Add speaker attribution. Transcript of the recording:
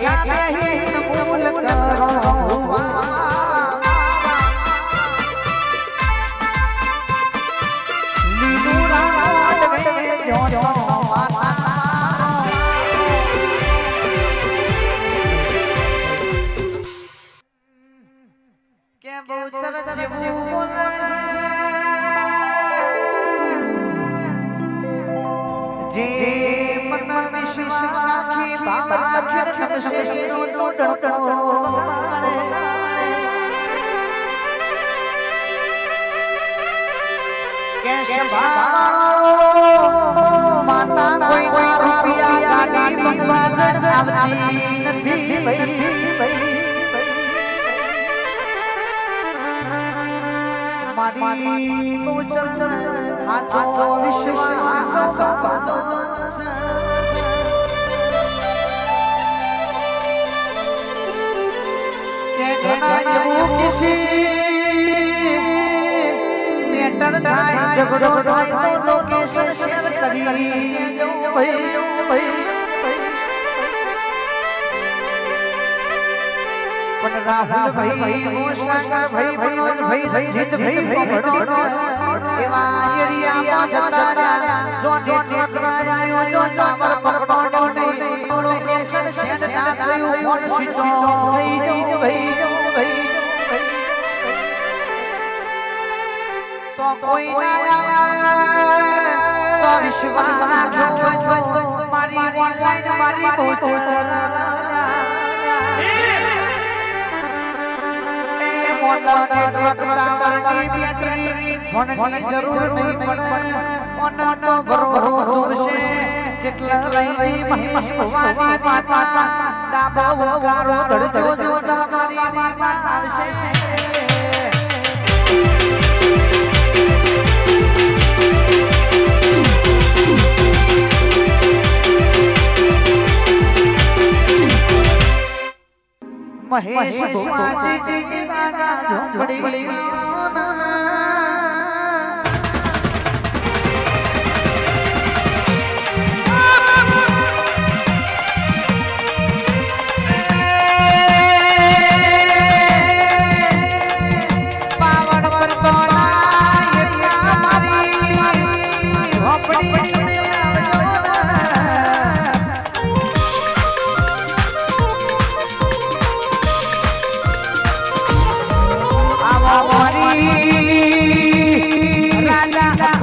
Speaker 1: Yeah, yeah. વિશ્વાસ રાખી ભાવ રાખી નમશે નો તો કે સંભાળો માતા વિશ્વાસ ઝઘડો થાય તો લોકેશન શેર કરી દઉં ભાઈ ભાઈ પણ રાહુલ ભાઈ મોસાગર ભાઈ મનોજ ભાઈ રંજીત ભાઈ ભગડો એવા એરિયામાં જતા રહ્યા જો નેટવર્ક ના આવ્યો જો ટાવર પકડો નહીં લોકેશન સેન્ડ ના થયું ફોન સ્વિચ ઓફ થઈ ગયું ભાઈ ભાઈ તો કોઈ ના વિશ્વાસ રાખજો મારી ઓનલાઈન મારી ફોનની જરૂર નહીં પડે ભરોસો તુમશે જેટલા લઈ મહેશ ભવાની માતા ડાબા વગારો ધડજો જોડા મારી માતા આવશે મહેશ ભુવાજી ઝોપડી